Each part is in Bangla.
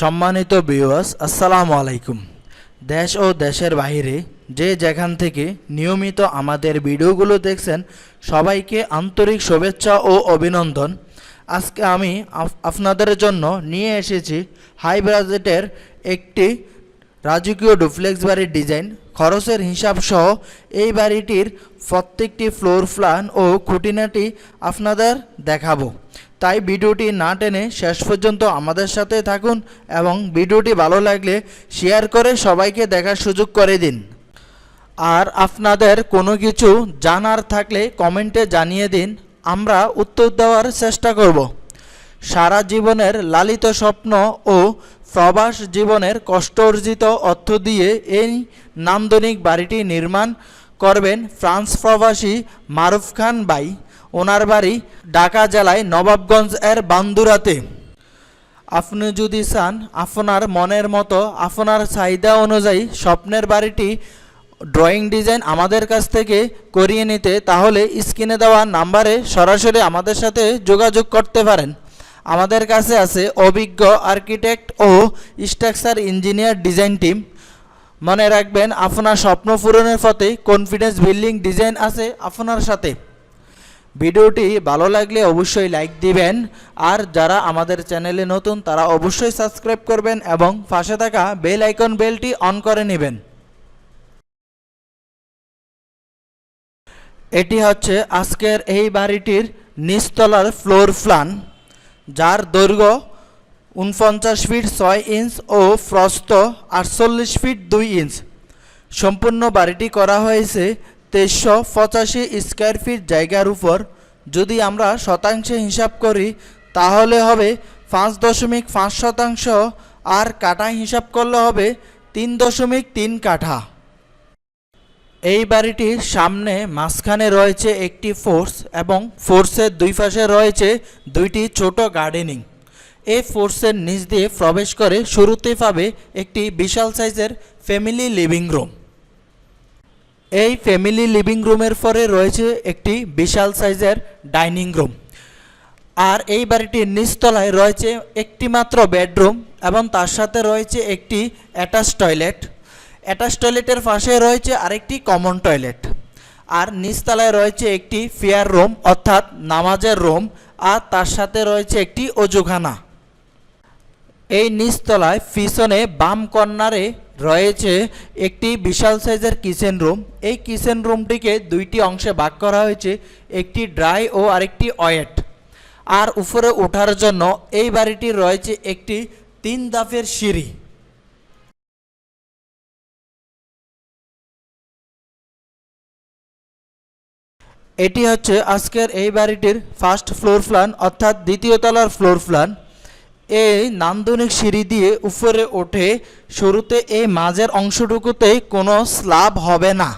সম্মানিত বিওয়াস আসসালামু আলাইকুম। দেশ ও দেশের বাইরে যে যেখান থেকে নিয়মিত আমাদের ভিডিওগুলো দেখছেন, সবাইকে আন্তরিক শুভেচ্ছা ও অভিনন্দন। আজকে আমি আপনাদের জন্য নিয়ে এসেছি হাই বাজেটের একটি রাজকীয় ডুপ্লেক্স বাড়ির ডিজাইন। খরচের হিসাব সহ এই বাড়িটির প্রত্যেকটি ফ্লোর প্ল্যান ও খুঁটিনাটি আপনাদের দেখাবো। তাই ভিডিওটি না টেনে শেষ পর্যন্ত আমাদের সাথে থাকুন এবং ভিডিওটি ভালো লাগলে শেয়ার করে সবাইকে দেখার সুযোগ করে দিন। আর আপনাদের কোনো কিছু জানার থাকলে কমেন্টে জানিয়ে দিন, আমরা উত্তর দেওয়ার চেষ্টা করব। সারা জীবনের লালিত স্বপ্ন ও প্রবাস জীবনের কষ্ট অর্জিত অর্থ দিয়ে এই নান্দনিক বাড়িটি নির্মাণ করবেন ফ্রান্স প্রবাসী মারুফ খান বাই ওনার বাড়ি ঢাকা জেলায় নবাবগঞ্জ এর বান্দুরাতে। আপনি যদি চান, আপনার মনের মতো, আপনার চাহিদা অনুযায়ী স্বপ্নের বাড়িটি ড্রয়িং ডিজাইন আমাদের কাছ থেকে করিয়ে নিতে, তাহলে স্ক্রিনে দেওয়া নাম্বারে সরাসরি আমাদের সাথে যোগাযোগ করতে পারেন। আমাদের কাছে আছে অভিজ্ঞ আর্কিটেক্ট ও স্ট্রাকচার ইঞ্জিনিয়ার ডিজাইন টিম। মনে রাখবেন, আপনার স্বপ্ন পূরণের পথে কনফিডেন্স বিল্ডিং ডিজাইন আছে আপনার সাথে। ভিডিওটি ভালো লাগলে অবশ্যই লাইক দিবেন। আর যারা আমাদের চ্যানেলে নতুন, তারা অবশ্যই সাবস্ক্রাইব করবেন এবং পাশে থাকা বেল আইকন বেলটি অন করে নেবেন। এটি হচ্ছে আজকের এই বাড়িটির নিচতলার ফ্লোর প্ল্যান, যার দৈর্ঘ্য উনপঞ্চাশ ফিট ছয় ইঞ্চ ও প্রস্থ আটচল্লিশ ফিট দুই ইঞ্চ। সম্পূর্ণ বাড়িটি করা হয়েছে তেইশশো পঁচাশি স্কোয়ার ফিট জায়গার উপর যদি আমরা শতাংশে হিসাব করি, তাহলে হবে পাঁচ দশমিক পাঁচ শতাংশ আর কাঠা হিসাব করলে হবে তিন দশমিক তিন কাঠা। এই বাড়িটির সামনে মাঝখানে রয়েছে একটি ফোর্স এবং ফোর্সের দুই পাশে রয়েছে দুইটি ছোট গার্ডেনিং। এই ফোর্সের নিচ দিয়ে প্রবেশ করে শুরুতে পাবে একটি বিশাল সাইজের ফ্যামিলি লিভিং রুম। এই ফ্যামিলি লিভিং রুমের পরে রয়েছে একটি বিশাল সাইজের ডাইনিং রুম। আর এই বাড়িটির নিচতলায় রয়েছে একটি মাত্র বেডরুম এবং তার সাথে রয়েছে একটি অ্যাটাচ টয়লেট। অ্যাটাচ টয়লেটের পাশে রয়েছে আরেকটি কমন টয়লেট। আর নিচতলায় রয়েছে একটি ফেয়ার রুম অর্থাৎ নামাজের রুম আর তার সাথে রয়েছে একটি অজুখানা। এই নিচতলায় পিছনে বাম কর্নারে রয়েছে একটি বিশাল সাইজের কিচেন রুম। এই কিচেন রুমটিকে দুইটি অংশে ভাগ করা হয়েছে, একটি ড্রাই ও আরেকটি ওয়েট। আর উপরে ওঠার জন্য এই বাড়িটির রয়েছে একটি তিন দাফের সিঁড়ি। এটি হচ্ছে আজকের এই বাড়িটির ফার্স্ট ফ্লোর প্ল্যান, অর্থাৎ দ্বিতীয় তলার ফ্লোর প্ল্যান। এই নান্দনিক সিঁড়ি দিয়ে উপরে ওঠে, শুরুতে এই মাঝের অংশটুকুতে কোনো স্ল্যাব হবে না।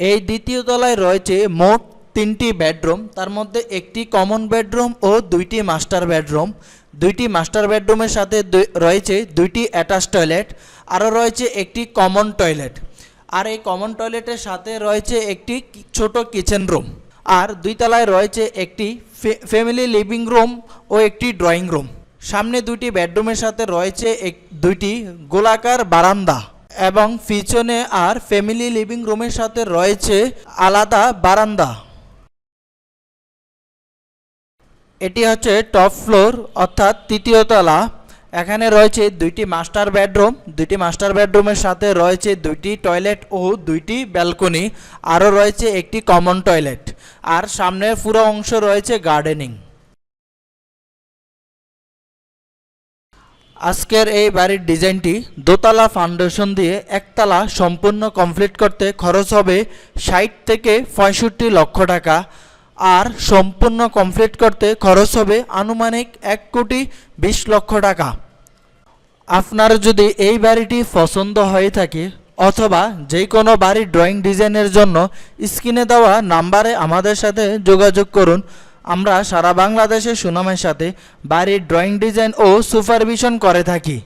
এই দ্বিতীয় তলায় রয়েছে মোট তিনটি বেডরুম, তার মধ্যে একটি কমন বেডরুম ও দুইটি মাস্টার বেডরুম। দুইটি মাস্টার বেডরুমের সাথে রয়েছে দুইটি অ্যাটাচ টয়লেট, আরও রয়েছে একটি কমন টয়লেট। আর এই কমন টয়লেটের সাথে রয়েছে একটি ছোট কিচেন রুম। আর দুই তলায় রয়েছে একটি ফ্যামিলি লিভিং রুম ও একটি ড্রয়িং রুম। সামনে দুইটি বেডরুমের সাথে রয়েছে এক, দুইটি গোলাকার বারান্দা এবং পিছনে আর ফ্যামিলি লিভিং রুমের সাথে রয়েছে আলাদা বারান্দা। এটি হচ্ছে টপ ফ্লোর অর্থাৎ তৃতীয় তলা। এখানে রয়েছে দুইটি মাস্টার বেডরুম দুইটি মাস্টার বেডরুমের সাথে রয়েছে দুইটি টয়লেট ও দুইটি ব্যালকনি আরও রয়েছে একটি কমন টয়লেট আর সামনের পুরো অংশ রয়েছে গার্ডেনিং আজকের এই বাড়ির ডিজাইনটি দোতলা ফাউন্ডেশন দিয়ে একতলা সম্পূর্ণ কমপ্লিট করতে খরচ হবে ষাট থেকে পঁয়ষট্টি লক্ষ টাকা। আর সম্পূর্ণ কমপ্লিট করতে খরচ হবে আনুমানিক এক কোটি বিশ লক্ষ টাকা। আপনার যদি এই বাড়িটি পছন্দ হয়ে থাকে অথবা যে কোনো বাড়ির ড্রয়িং ডিজাইনের জন্য স্ক্রিনে দেওয়া নাম্বারে আমাদের সাথে যোগাযোগ করুন। আমরা সারা বাংলাদেশে সুনামের সাথে বাড়ির ড্রয়িং ডিজাইন ও সুপারভিশন করে থাকি।